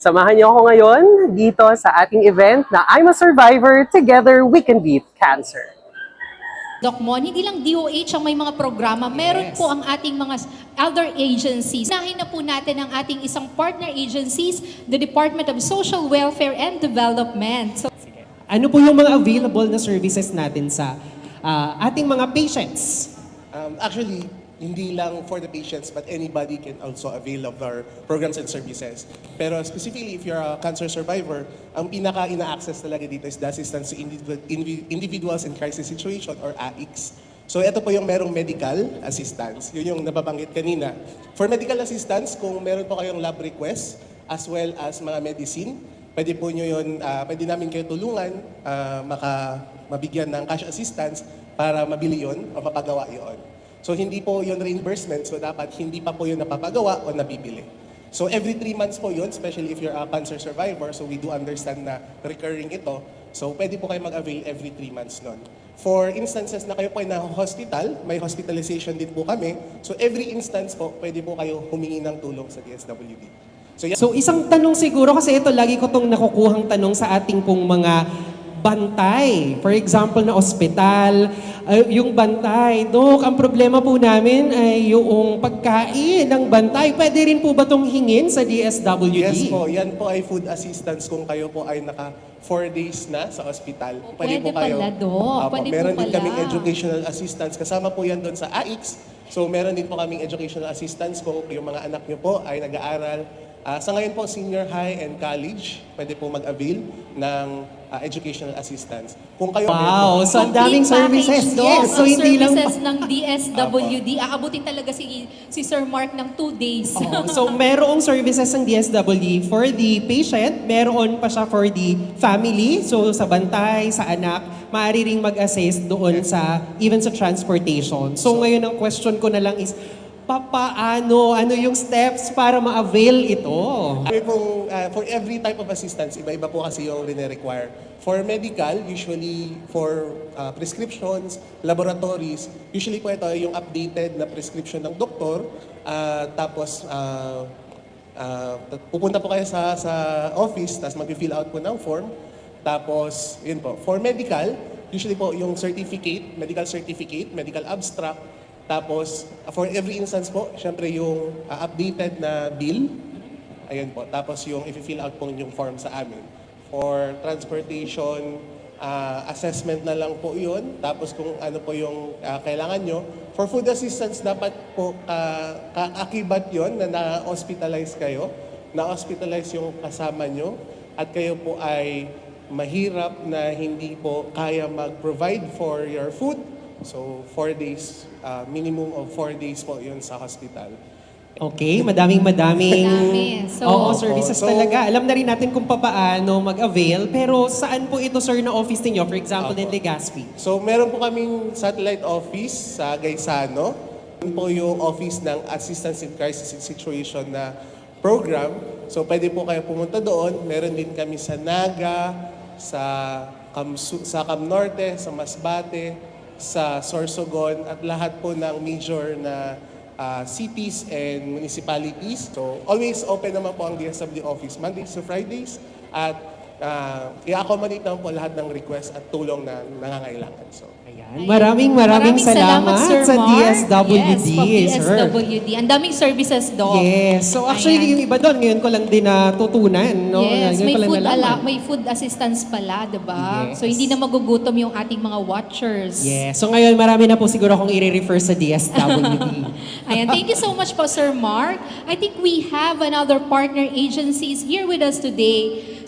Samahan niyo ako ngayon dito sa ating event na I'm a Survivor, Together We Can Beat Cancer. Doc Mon, hindi lang DOH ang may mga programa, meron po ang ating mga other agencies. Nahin na po natin ang ating isang partner agencies, the Department of Social Welfare and Development. So, Ano po yung mga available na services natin sa ah, ating mga patients? Um, actually, hindi lang for the patients, but anybody can also avail of our programs and services. Pero specifically, if you're a cancer survivor, ang pinaka ina-access talaga dito is the assistance to individu- indivi- individuals in crisis situation or AICS. So ito po yung merong medical assistance. Yun yung nababanggit kanina. For medical assistance, kung meron po kayong lab request, as well as mga medicine, pwede po nyo yun, ah, pwede namin kayo tulungan, ah, maka, mabigyan ng cash assistance para mabili yon o mapagawa yon. So hindi po yun reimbursement, so dapat hindi pa po yun napapagawa o nabibili. So every three months po yun, especially if you're a cancer survivor, so we do understand na recurring ito. So pwede po kayo mag-avail every three months nun. For instances na kayo po ay na-hospital, may hospitalization din po kami. So every instance po, pwede po kayo humingi ng tulong sa DSWD. So yan So isang tanong siguro kasi ito lagi ko tong nakukuhang tanong sa ating pong mga bantay. For example, na ospital, uh, yung bantay. Dok, ang problema po namin ay yung pagkain ng bantay. Pwede rin po ba itong hingin sa DSWD? Yes po, yan po ay food assistance kung kayo po ay naka 4 days na sa ospital. Oh, pwede po kayo, pala, Doc. Apo, Pwede po meron din pala. kaming educational assistance. Kasama po yan doon sa AIX. So meron din po kaming educational assistance kung yung mga anak nyo po ay nag-aaral. Ah, sa ngayon po, senior high and college, pwede po mag-avail ng ah, educational assistance. Kung kayo Wow, so ang daming complete services. package, Yes, so ang hindi lang services ng DSWD. Aabutin talaga si, si Sir Mark ng two days. Oo. so merong services ng DSWD for the patient, meron pa siya for the family, so sa bantay, sa anak, maaari ring mag-assist doon sa, even sa transportation. So ngayon ang question ko na lang is, papaano, ano yung steps para ma-avail ito? Kami pong, ah, for every type of assistance, iba-iba po kasi yung require For medical, usually for ah, prescriptions, laboratories, usually po ito yung updated na prescription ng doktor. ah, tapos, ah, ah, pupunta po kayo sa, sa office, tapos mag-fill out po ng form. Tapos, yun po. For medical, usually po yung certificate, medical certificate, medical abstract, tapos, for every instance po, syempre yung uh, updated na bill, ayun po. Tapos yung i-fill out po yung form sa amin. For transportation, uh, assessment na lang po yun. Tapos kung ano po yung uh, kailangan nyo. For food assistance, dapat po uh, kaakibat yon na na-hospitalize kayo. Na-hospitalize yung kasama nyo. At kayo po ay mahirap na hindi po kaya mag-provide for your food. So, four days, uh, minimum of four days po yun sa hospital. Okay, madaming madaming Madami. So- Oo, services So- talaga. Alam na rin natin kung paano mag-avail, pero saan po ito sir na office ninyo? For example, Opo. in Legazpi. So, meron po kaming satellite office sa Gaisano. Yun po yung office ng Assistance in Crisis Situation na program. So, pwede po kayo pumunta doon. Meron din kami sa Naga, sa Kamsu, sa Cam Norte, sa Masbate, sa Sorsogon, at lahat po ng major na ah, cities and municipalities. So, always open naman po ang DSWD office Mondays to Fridays at ah, i-accommodate naman po lahat ng request at tulong na nangangailangan. So, Ayan. Maraming maraming, salamat, Sir sa Mark. DSWD, yes, sir. DSWD. Ang daming services, Doc. Yes. So actually, Ayan. yung iba doon, ngayon ko lang din natutunan. No? Yes, Ngayon may ko lang food, ala, may food assistance pala, 'di ba? Yes. So hindi na magugutom yung ating mga watchers. Yes. So ngayon, marami na po siguro akong i-refer sa DSWD. Ayan, thank you so much po, Sir Mark. I think we have another partner agencies here with us today.